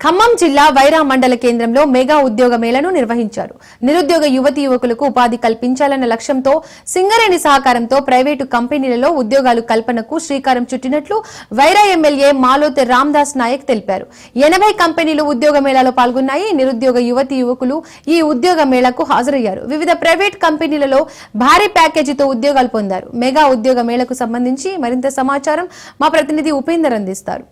ఖమ్మం జిల్లా వైరా మండల కేంద్రంలో మెగా ఉద్యోగ మేళను నిర్వహించారు. నిరుద్యోగ యువతి యువకులకు ఉపాధి కల్పించాలన్న లక్ష్యంతో సింగరేణి సహకారంతో ప్రైవేటు కంపెనీలలో ఉద్యోగాలు కల్పనకు శ్రీకారం చుట్టినట్లు వైరా ఎమ్మెల్యే మాలోత్ రామ్దాస్ నాయక్ తెలిపారు. ఎనభై కంపెనీలు ఉద్యోగ మేళాలో పాల్గొన్నాయి. నిరుద్యోగ యువతి యువకులు ఈ ఉద్యోగ మేళకు హాజరయ్యారు. వివిధ ప్రైవేట్ కంపెనీలలో భారీ ప్యాకేజీతో ఉద్యోగాలు పొందారు. మెగా ఉద్యోగ మేళకు సంబంధించి మరింత సమాచారం మా ప్రతినిధి ఉపేందర్ అందిస్తారు.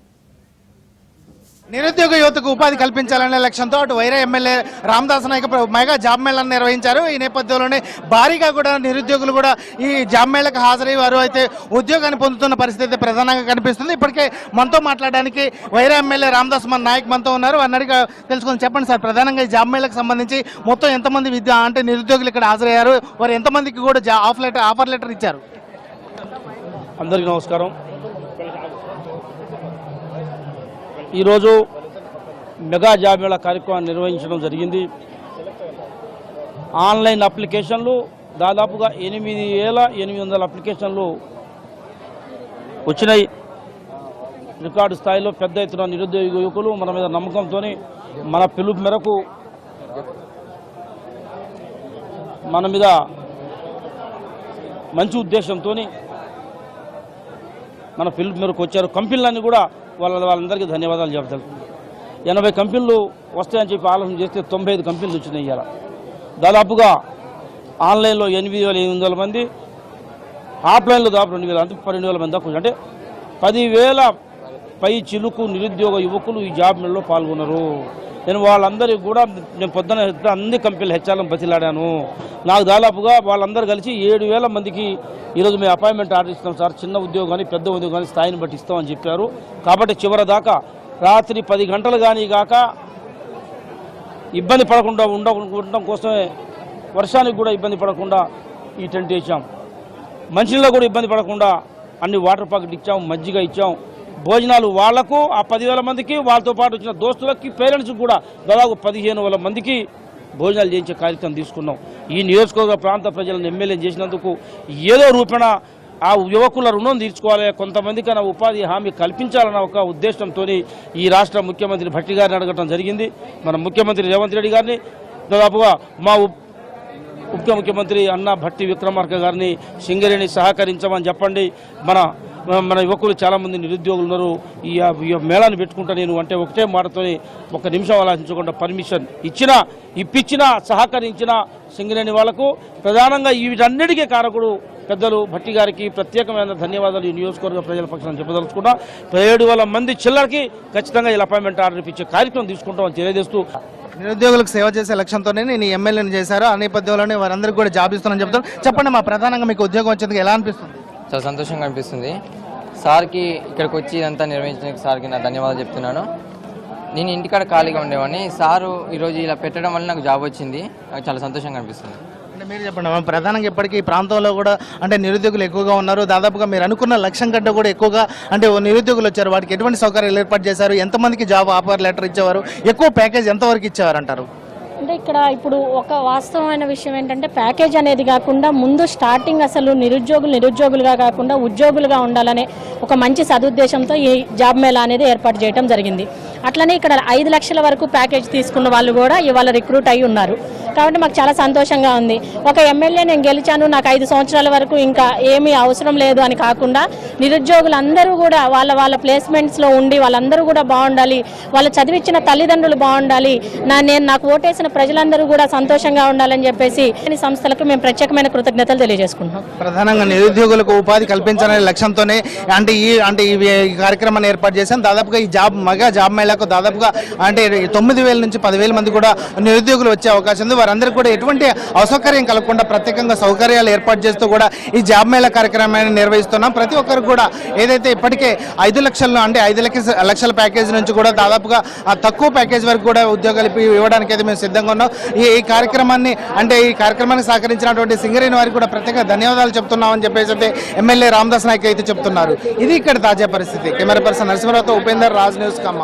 నిరుద్యోగ యువతకు ఉపాధి కల్పించాలనే లక్ష్యంతో అటు Wyra MLA Ramadas Naik mega job మేళాను నిర్వహించారు. ఈ నేపథ్యంలోనే భారీగా కూడా నిరుద్యోగులు కూడా ఈ జాబ్ మేళకు హాజరై వారు అయితే ఉద్యోగాన్ని పొందుతున్న పరిస్థితి ప్రధానంగా కనిపిస్తుంది. ఇప్పటికే మనతో మాట్లాడడానికి వైరా ఎమ్మెల్యే రామదాస్ మన నాయక్ మనతో ఉన్నారు. వారిని అడిగి తెలుసుకొని చెప్పండి సార్ ప్రధానంగా ఈ జాబ్ మేళకు సంబంధించి మొత్తం ఎంతమంది విద్య అంటే నిరుద్యోగులు ఇక్కడ హాజరయ్యారు. వారు ఎంతమందికి కూడా ఆఫ్ లెటర్ ఆఫర్ లెటర్ ఇచ్చారు? అందరికీ నమస్కారం. ఈరోజు మెగా జాబ్ కార్యక్రమాన్ని నిర్వహించడం జరిగింది. ఆన్లైన్ అప్లికేషన్లు దాదాపుగా ఎనిమిది వేల ఎనిమిది వందల అప్లికేషన్లు వచ్చినాయి. రికార్డు స్థాయిలో పెద్ద ఎత్తున నిరుద్యోగ యువకులు మన మీద నమ్మకంతో మన పిలుపు మేరకు మన మీద మంచి ఉద్దేశంతో మన పిలుపు మేరకు వచ్చారు. కంపెనీలన్నీ కూడా వాళ్ళ వాళ్ళందరికీ ధన్యవాదాలు చెప్తారు ఎనభై కంపెనీలు వస్తాయని చెప్పి ఆలోచన చేస్తే తొంభై ఐదు కంపెనీలు వచ్చినాయి ఇలా దాదాపుగా ఆన్లైన్లో ఎనిమిది వేల ఎనిమిది వందల మంది ఆఫ్లైన్లో దాదాపు రెండు వేల అంటే పన్నెండు వేల మంది దాకా అంటే పదివేల పై చిలుకు నిరుద్యోగ యువకులు ఈ జాబ్ మేళలో పాల్గొన్నారు. నేను వాళ్ళందరికీ కూడా నేను పొద్దున అన్ని కంపెనీలు హెచ్చాలని బతిలాడాను. నాకు దాదాపుగా వాళ్ళందరూ కలిసి ఏడు వేల మందికి ఈరోజు మేము అపాయింట్మెంట్ ఆర్డర్ ఇస్తాం సార్. చిన్న ఉద్యోగం కానీ పెద్ద ఉద్యోగం కానీ స్థాయిని బట్టి ఇస్తామని చెప్పారు. కాబట్టి చివరి దాకా రాత్రి పది గంటలు కానీ కాక ఇబ్బంది పడకుండా ఉండ ఉండడం కోసమే వర్షానికి కూడా ఇబ్బంది పడకుండా ఈ టెంట్ వేసాం మనుషుల్లో కూడా ఇబ్బంది పడకుండా అన్ని వాటర్ ప్యాకెట్ ఇచ్చాం మజ్జిగ ఇచ్చాం. భోజనాలు వాళ్ళకు ఆ పదివేల మందికి వాళ్ళతో పాటు వచ్చిన దోస్తులకి పేరెంట్స్కి కూడా దాదాపు పదిహేను వేల మందికి భోజనాలు చేయించే కార్యక్రమం తీసుకున్నాం. ఈ నియోజకవర్గ ప్రాంత ప్రజలను ఎమ్మెల్యే చేసినందుకు ఏదో రూపేణ ఆ యువకుల రుణం తీర్చుకోవాలి. కొంతమందికైనా ఉపాధి హామీ కల్పించాలన్న ఒక ఉద్దేశంతో ఈ రాష్ట్ర ముఖ్యమంత్రి భట్టి గారిని అడగటం జరిగింది. మన ముఖ్యమంత్రి రేవంత్ రెడ్డి గారిని దాదాపుగా మా ఉప ముఖ్యమంత్రి అన్న భట్టి విక్రమార్క గారిని సింగరేణి సహకరించమని చెప్పండి. మన మన యువకులు చాలామంది నిరుద్యోగులు ఉన్నారు. ఈ మేళాన్ని పెట్టుకుంటా నేను అంటే ఒకటే మాటతోని ఒక నిమిషం ఆలోచించకుండా పర్మిషన్ ఇచ్చినా ఇప్పించినా సహకరించిన సింగరేణి వాళ్ళకు. ప్రధానంగా వీటన్నిటికీ కారకుడు పెద్దలు భట్టి గారికి ప్రత్యేకమైన ధన్యవాదాలు. ఈ నియోజకవర్గ ప్రజల పక్షాన్ని చెప్పదలుచుకున్నా ఏడు వేల మంది చిల్లరకి ఖచ్చితంగా ఇలా అపాయింట్మెంట్ ఆర్డర్ ఇప్పించే కార్యక్రమం తీసుకుంటామని తెలియజేస్తూ. నిరుద్యోగులకు సేవ చేసే లక్ష్యంతోనే నేను ఎమ్మెల్యేని చేశారు. ఆ నేపథ్యంలోనే వారందరికీ కూడా జాబ్ ఇస్తానని చెప్తాను చెప్పండి మా ప్రధానంగా మీకు ఉద్యోగం వచ్చేందుకు ఎలా అనిపిస్తుంది? చాలా సంతోషంగా అనిపిస్తుంది. సార్కి ఇక్కడికి వచ్చి ఇదంతా నిర్వహించిన సార్కి నా ధన్యవాదాలు చెప్తున్నాను. నేను ఇంటికాడ ఖాళీగా ఉండేవాడిని. సారు ఈరోజు ఇలా పెట్టడం వల్ల నాకు జాబ్ వచ్చింది. నాకు చాలా సంతోషంగా అనిపిస్తుంది. అంటే మీరు చెప్పండి ప్రధానంగా ఇప్పటికీ ఈ ప్రాంతంలో కూడా అంటే నిరుద్యోగులు ఎక్కువగా ఉన్నారు. దాదాపుగా మీరు అనుకున్న లక్ష్యం కంటే కూడా ఎక్కువగా అంటే నిరుద్యోగులు వచ్చారు. వాటికి ఎటువంటి సౌకర్యాలు ఏర్పాటు చేశారు? ఎంతమందికి జాబ్ ఆఫర్ లెటర్ ఇచ్చేవారు? ఎక్కువ ప్యాకేజ్ ఎంతవరకు ఇచ్చేవారు అంటారు అంటే ఇక్కడ ఇప్పుడు ఒక వాస్తవమైన విషయం ఏంటంటే ప్యాకేజ్ అనేది కాకుండా ముందు స్టార్టింగ్ అసలు నిరుద్యోగులు నిరుద్యోగులుగా కాకుండా ఉద్యోగులుగా ఉండాలనే ఒక మంచి సదుద్దేశంతో ఈ జాబ్ మేళా అనేది ఏర్పాటు చేయడం జరిగింది. అట్లనే ఇక్కడ ఐదు లక్షల వరకు ప్యాకేజ్ తీసుకున్న వాళ్ళు కూడా ఇవాళ రిక్రూట్ అయి ఉన్నారు. కాబట్టి మాకు చాలా సంతోషంగా ఉంది. ఒక ఎమ్మెల్యే నేను గెలిచాను నాకు ఐదు సంవత్సరాల వరకు ఇంకా ఏమీ అవసరం లేదు అని కాకుండా నిరుద్యోగులందరూ కూడా వాళ్ళ వాళ్ళ ప్లేస్మెంట్స్లో ఉండి వాళ్ళందరూ కూడా బాగుండాలి వాళ్ళు చదివించిన తల్లిదండ్రులు బాగుండాలి నా నేను నాకు ఓటేసిన ప్రజలందరూ కూడా సంతోషంగా ఉండాలని చెప్పేసి అన్ని సంస్థలకు మేము ప్రత్యేకమైన కృతజ్ఞతలు తెలియజేసుకుంటున్నాం. ప్రధానంగా నిరుద్యోగులకు ఉపాధి కల్పించాలనే లక్ష్యంతోనే అంటే ఈ అంటే ఈ కార్యక్రమాన్ని ఏర్పాటు చేశాం. దాదాపుగా ఈ జాబ్ మగ జాబ్ జిల్లాకు దాదాపుగా అంటే తొమ్మిది వేల నుంచి పదివేల మంది కూడా నిరుద్యోగులు వచ్చే అవకాశం ఉంది. వారందరికీ కూడా ఎటువంటి అసౌకర్యం కలగకుండా ప్రత్యేకంగా సౌకర్యాలు ఏర్పాటు చేస్తూ కూడా ఈ జాబ్ మేళ కార్యక్రమాన్ని నిర్వహిస్తున్నాం. ప్రతి ఒక్కరు కూడా ఏదైతే ఇప్పటికే ఐదు లక్షల అంటే ఐదు లక్షల ప్యాకేజ్ నుంచి కూడా దాదాపుగా తక్కువ ప్యాకేజ్ వరకు కూడా ఉద్యోగాలు ఇవ్వడానికి అయితే మేము సిద్ధంగా ఉన్నాం. ఈ ఈ కార్యక్రమాన్ని అంటే ఈ కార్యక్రమానికి సహకరించినటువంటి సింగరేణి వారికి కూడా ప్రత్యేక ధన్యవాదాలు చెప్తున్నామని చెప్పేసి అయితే ఎమ్మెల్యే రామదాస్ నాయక్ అయితే చెప్తున్నారు. ఇది ఇక్కడ తాజా పరిస్థితి. కెమెరా పర్సన్ నరసింహరావుతో ఉపేందర్ రాజ్ న్యూస్ కమ్మ